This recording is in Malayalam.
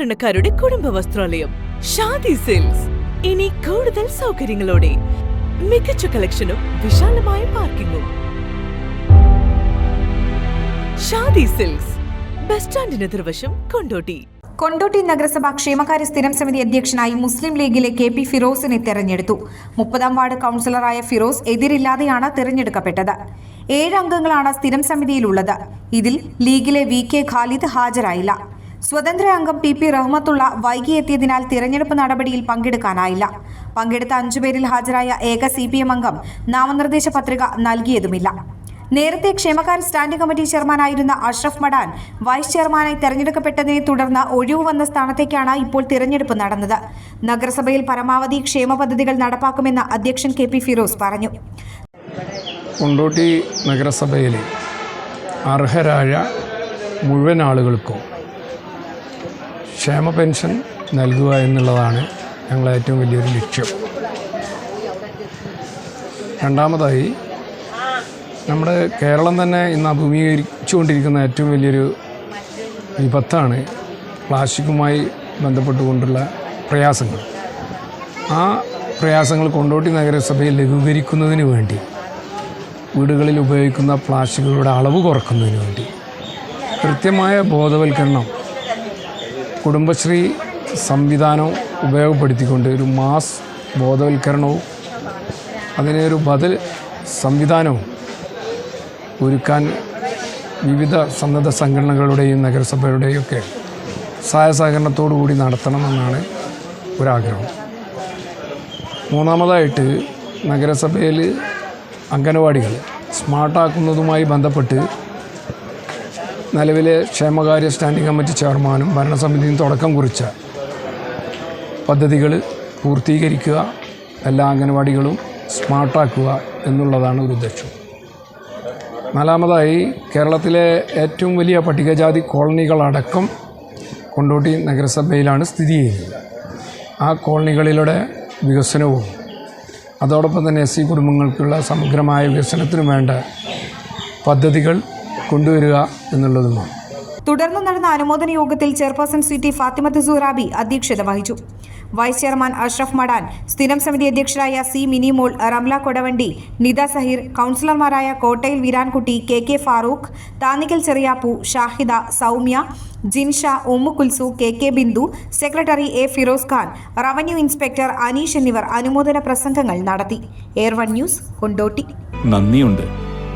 സാധാരണക്കാരുടെ കുടുംബ വസ്ത്രാലയം ഷാദി സെയിൽസ് ഇനി കൂടുതൽ സൗകര്യങ്ങളോടെ മികച്ച കളക്ഷനും വിശാലമായ പാർക്കിങ്ങും. ഷാദി സിൽക്സ് ബസ് സ്റ്റാൻഡിന് എതിർവശം കൊണ്ടോട്ടി. കൊണ്ടോട്ടി നഗരസഭ ക്ഷേമകാര്യ സ്ഥിരം സമിതി അധ്യക്ഷനായി മുസ്ലിം ലീഗിലെ കെ പി ഫിറോസിനെ തെരഞ്ഞെടുത്തു. മുപ്പതാം വാർഡ് കൗൺസിലറായ ഫിറോസ് എതിരില്ലാതെയാണ് തെരഞ്ഞെടുക്കപ്പെട്ടത്. ഏഴ് അംഗങ്ങളാണ് സ്ഥിരം സമിതിയിലുള്ളത്. ഇതിൽ ലീഗിലെ വി കെ ഖാലിദ് ഹാജരായില്ല. സ്വതന്ത്ര അംഗം പി പി റഹ്മത്തുള്ള വൈകിയെത്തിയതിനാൽ തിരഞ്ഞെടുപ്പ് നടപടിയിൽ പങ്കെടുക്കാനായില്ല. പങ്കെടുത്ത അഞ്ചുപേരിൽ ഹാജരായ ഏക സി പി എം അംഗം നാമനിർദ്ദേശ പത്രിക നൽകിയതുമില്ല. നേരത്തെ ക്ഷേമകാര്യ സ്റ്റാൻഡിംഗ് കമ്മിറ്റി ചെയർമാനായിരുന്ന അഷ്റഫ് മടാൻ വൈസ് ചെയർമാനായി തെരഞ്ഞെടുക്കപ്പെട്ടതിനെ തുടർന്ന് ഒഴിവു വന്ന സ്ഥാനത്തേക്കാണ് ഇപ്പോൾ തിരഞ്ഞെടുപ്പ് നടന്നത്. നഗരസഭയിൽ പരമാവധി ക്ഷേമ പദ്ധതികൾ നടപ്പാക്കുമെന്ന് അധ്യക്ഷൻ കെ പി ഫിറോസ് പറഞ്ഞു. നഗരസഭയിലെ അർഹരായ മുഴുവൻ ആളുകൾക്കും ക്ഷേമ പെൻഷൻ നൽകുക എന്നുള്ളതാണ് ഞങ്ങളെ ഏറ്റവും വലിയൊരു ലക്ഷ്യം. രണ്ടാമതായി നമ്മുടെ കേരളം തന്നെ ഇന്ന് അഭിമുഖീകരിച്ചുകൊണ്ടിരിക്കുന്ന ഏറ്റവും വലിയൊരു വിപത്താണ് പ്ലാസ്റ്റിക്കുമായി ബന്ധപ്പെട്ടുകൊണ്ടുള്ള പ്രയാസങ്ങൾ. ആ പ്രയാസങ്ങൾ കൊണ്ടോട്ടി നഗരസഭയിൽ ലഘൂകരിക്കുന്നതിന് വേണ്ടി വീടുകളിൽ ഉപയോഗിക്കുന്ന പ്ലാസ്റ്റിക്കുകളുടെ അളവ് കുറക്കുന്നതിന് വേണ്ടി കൃത്യമായ ബോധവൽക്കരണം കുടുംബശ്രീ സംവിധാനവും ഉപയോഗപ്പെടുത്തിക്കൊണ്ട് ഒരു മാസ് ബോധവൽക്കരണവും അതിനെ ഒരു ബദൽ സംവിധാനവും ഒരുക്കാൻ വിവിധ സന്നദ്ധ സംഘടനകളുടെയും നഗരസഭയുടെയും ഒക്കെ സഹായ സഹകരണത്തോടു കൂടി നടത്തണമെന്നാണ് ഒരാഗ്രഹം. മൂന്നാമതായിട്ട് നഗരസഭയിൽ അംഗനവാടികൾ സ്മാർട്ടാക്കുന്നതുമായി ബന്ധപ്പെട്ട് നിലവിലെ ക്ഷേമകാര്യ സ്റ്റാൻഡിംഗ് കമ്മിറ്റി ചെയർമാനും ഭരണസമിതിയും തുടക്കം കുറിച്ച പദ്ധതികൾ പൂർത്തീകരിക്കുക എല്ലാ അംഗനവാടികളും സ്മാർട്ടാക്കുക എന്നുള്ളതാണ് ഒരു ഉദ്ദേശം. നാലാമതായി കേരളത്തിലെ ഏറ്റവും വലിയ പട്ടികജാതി കോളനികളടക്കം കൊണ്ടോട്ടി നഗരസഭയിലാണ് സ്ഥിതി ചെയ്യുന്നത്. ആ കോളനികളിലൂടെ വികസനവും അതോടൊപ്പം തന്നെ എസ് സി കുടുംബങ്ങൾക്കുള്ള സമഗ്രമായ വികസനത്തിനു വേണ്ട പദ്ധതികൾ കൊണ്ടുവരിക എന്നുള്ളതുമാണ് തുടർന്ന് നടന്ന അനുമോദന യോഗത്തിൽ chairperson C T Fathimath Suharabi അധ്യക്ഷത വഹിച്ചു. വൈസ് ചെയർമാൻ അഷ്റഫ് മടാൻ സ്ഥിരം സമിതി അധ്യക്ഷരായ സി മിനിമോൾ റംല കൊടവണ്ടി നിത സഹീർ കൗൺസിലർമാരായ Kottayil Veerankutty K K Farooq Thannikkal Cheriyappu Shahida Soumya Jinsha Ummu Kulsu K K Bindu secretary A Firoz Khan revenue inspector Aneesh എന്നിവർ അനുമോദന പ്രസംഗങ്ങൾ നടത്തി. Air one news Kondotty. നന്ദിയുണ്ട്.